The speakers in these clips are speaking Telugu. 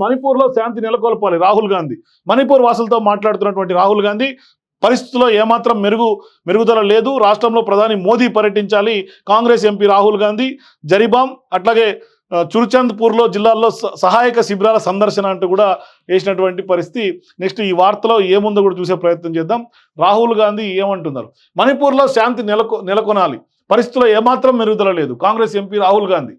మణిపూర్లో శాంతి నెలకొల్పాలి. రాహుల్ గాంధీ. మణిపూర్ వాసులతో మాట్లాడుతున్నటువంటి రాహుల్ గాంధీ పరిస్థితుల్లో ఏమాత్రం మెరుగు మెరుగుదల లేదు. రాష్ట్రంలో ప్రధాని మోదీ పర్యటించాలి. కాంగ్రెస్ ఎంపీ రాహుల్ గాంధీ జరిబాం అట్లాగే చురుచంద్పూర్లో జిల్లాల్లో స- సహాయక శిబిరాల సందర్శన అంటూ కూడా వేసినటువంటి పరిస్థితి. నెక్స్ట్ ఈ వార్తలో ఏముందో కూడా చూసే ప్రయత్నం చేద్దాం. రాహుల్ గాంధీ ఏమంటున్నారు? మణిపూర్లో శాంతి నెలకొ నెలకొనాలి. పరిస్థితుల్లో ఏమాత్రం మెరుగుదల లేదు. Congress MP Rahul Gandhi.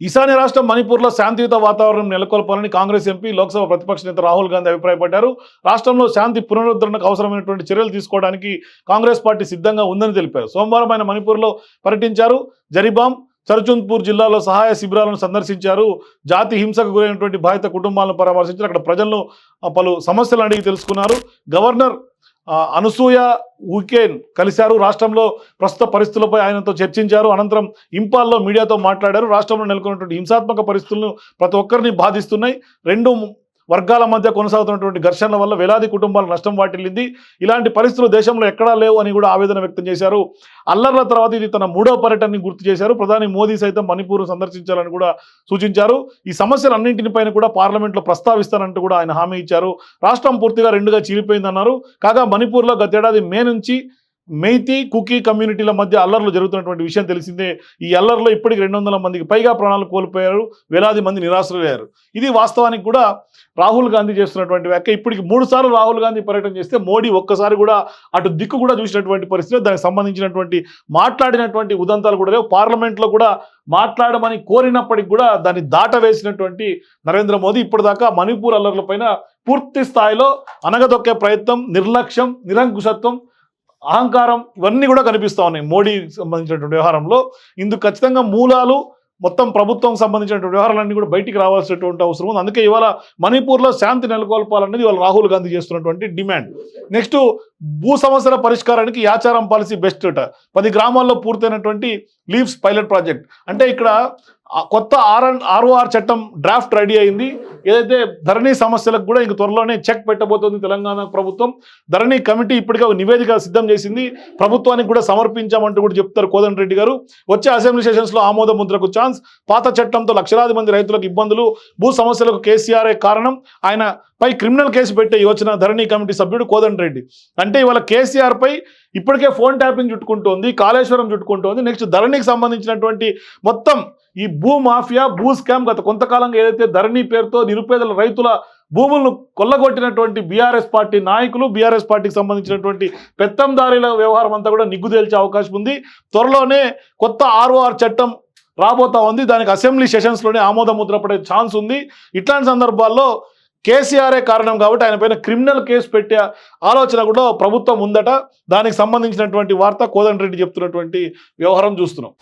ఈశాన్య రాష్ట్రం మణిపూర్లో శాంతియుత వాతావరణం నెలకొల్పాలని కాంగ్రెస్ ఎంపీ లోక్సభ ప్రతిపక్ష నేత రాహుల్ గాంధీ అభిప్రాయపడ్డారు. రాష్ట్రంలో శాంతి పునరుద్ధరణకు అవసరమైనటువంటి చర్యలు తీసుకోవడానికి కాంగ్రెస్ పార్టీ సిద్ధంగా ఉందని తెలిపారు. సోమవారం ఆయన మణిపూర్లో పర్యటించారు. జరిబామ్ చర్చుంద్పూర్ జిల్లాలో సహాయ శిబిరాలను సందర్శించారు. జాతి హింసకు గురైనటువంటి బాధిత కుటుంబాలను పరామర్శించారు. అక్కడ ప్రజలను పలు సమస్యలు అడిగి తెలుసుకున్నారు. గవర్నర్ అనసూయ ఉకేన్ కలిశారు. రాష్ట్రంలో ప్రస్తుత పరిస్థితులపై ఆయనతో చర్చించారు. అనంతరం ఇంపాల్లో మీడియాతో మాట్లాడారు. రాష్ట్రంలో నెలకొన్నటువంటి హింసాత్మక పరిస్థితులను ప్రతి ఒక్కరిని బాధిస్తున్నాయి. రెండు వర్గాల మధ్య కొనసాగుతున్నటువంటి ఘర్షణల వల్ల వేలాది కుటుంబాలు నష్టం వాటిల్లింది. ఇలాంటి పరిస్థితులు దేశంలో ఎక్కడా లేవు అని కూడా ఆవేదన వ్యక్తం చేశారు. అల్లర్ల తర్వాత ఇది తన మూడో పర్యటనని గుర్తు చేశారు. ప్రధాని మోదీ సైతం మణిపూర్ సందర్శించాలని కూడా సూచించారు. ఈ సమస్యలన్నింటిపైన కూడా పార్లమెంట్లో ప్రస్తావిస్తానంటూ కూడా ఆయన హామీ ఇచ్చారు. రాష్ట్రం పూర్తిగా రెండుగా చీలిపోయిందన్నారు. కాగా మణిపూర్లో గతేడాది మే నుంచి మెయితీ కుకీ కమ్యూనిటీల మధ్య అల్లర్లు జరుగుతున్నటువంటి విషయం తెలిసిందే. ఈ అల్లర్లో ఇప్పటికి రెండు వందల మందికి పైగా ప్రాణాలు కోల్పోయారు. వేలాది మంది నిరాశ్రయ్యారు ఇది వాస్తవానికి కూడా రాహుల్ గాంధీ చేస్తున్నటువంటి వ్యాఖ్య. ఇప్పటికి మూడు సార్లు రాహుల్ గాంధీ పర్యటన చేస్తే మోడీ ఒక్కసారి కూడా అటు దిక్కు కూడా చూసినటువంటి పరిస్థితి దానికి సంబంధించినటువంటి మాట్లాడినటువంటి ఉదంతాలు కూడా లేవు. పార్లమెంట్లో కూడా మాట్లాడమని కోరినప్పటికి కూడా దాన్ని దాట వేసినటువంటి నరేంద్ర మోదీ ఇప్పటిదాకా మణిపూర్ అల్లర్లపైన పూర్తి స్థాయిలో అనగదొక్కే ప్రయత్నం నిర్లక్ష్యం నిరంకుశత్వం అహంకారం ఇవన్నీ కూడా కనిపిస్తా ఉన్నాయి. మోడీకి సంబంధించినటువంటి వ్యవహారంలో. ఇందుకు ఖచ్చితంగా మూలాలు మొత్తం ప్రభుత్వం సంబంధించినటువంటి వ్యవహారాలన్నీ కూడా బయటికి రావాల్సినటువంటి అవసరం ఉంది. అందుకే ఇవాళ మణిపూర్లో శాంతి నెలకొల్పాలన్నది ఇవాళ రాహుల్ గాంధీ చేస్తున్నటువంటి డిమాండ్. నెక్స్ట్ భూ సమస్యల పరిష్కారానికి యాచారం పాలసీ బెస్ట్ అట. పది గ్రామాల్లో పూర్తయినటువంటి లీవ్స్ పైలట్ ప్రాజెక్ట్. అంటే ఇక్కడ కొత్త ఆర్ ఆర్ఓఆర్ చట్టం డ్రాఫ్ట్ రెడీ అయింది. ఏదైతే ధరణి సమస్యలకు కూడా ఇంక త్వరలోనే చెక్ పెట్టబోతోంది తెలంగాణ ప్రభుత్వం. ధరణి కమిటీ ఇప్పటికే ఒక నివేదిక సిద్ధం చేసింది. ప్రభుత్వానికి కూడా సమర్పించామంటూ కూడా చెప్తారు కోదండ రెడ్డి గారు. వచ్చే అసెంబ్లీ సెషన్స్లో ఆమోద ముద్రకు ఛాన్స్. పాత చట్టంతో లక్షలాది మంది రైతులకు ఇబ్బందులు. భూ సమస్యలకు కేసీఆర్ఏ కారణం. ఆయన పై క్రిమినల్ కేసు పెట్టే యోచన ధరణి కమిటీ సభ్యుడు కోదండ రెడ్డి. అంటే ఇవాళ కేసీఆర్ పై ఇప్పటికే ఫోన్ ట్యాపింగ్ చుట్టుకుంటోంది. కాళేశ్వరం చుట్టుకుంటోంది. నెక్స్ట్ ధరణికి సంబంధించినటువంటి మొత్తం ఈ భూ మాఫియా భూ స్కామ్ గత కొంతకాలంగా ఏదైతే ధరణి పేరుతో నిరుపేదల రైతుల భూములను కొల్లగొట్టినటువంటి బీఆర్ఎస్ పార్టీ నాయకులు బీఆర్ఎస్ పార్టీకి సంబంధించినటువంటి పెత్తందారీల వ్యవహారం అంతా కూడా నిగ్గుదేల్చే అవకాశం ఉంది. త్వరలోనే కొత్త ఆర్ఓఆర్ చట్టం రాబోతా ఉంది. దానికి అసెంబ్లీ సెషన్స్లోనే ఆమోద ముద్ర పడే ఛాన్స్ ఉంది. ఇట్లాంటి సందర్భాల్లో కేసీఆర్ఏ కారణం కాబట్టి ఆయన పైన క్రిమినల్ కేసు పెట్టే ఆలోచన కూడా ప్రభుత్వం ఉందట. దానికి సంబంధించినటువంటి వార్త కోదండరెడ్డి చెప్తున్నటువంటి వ్యవహారం చూస్తున్నాం.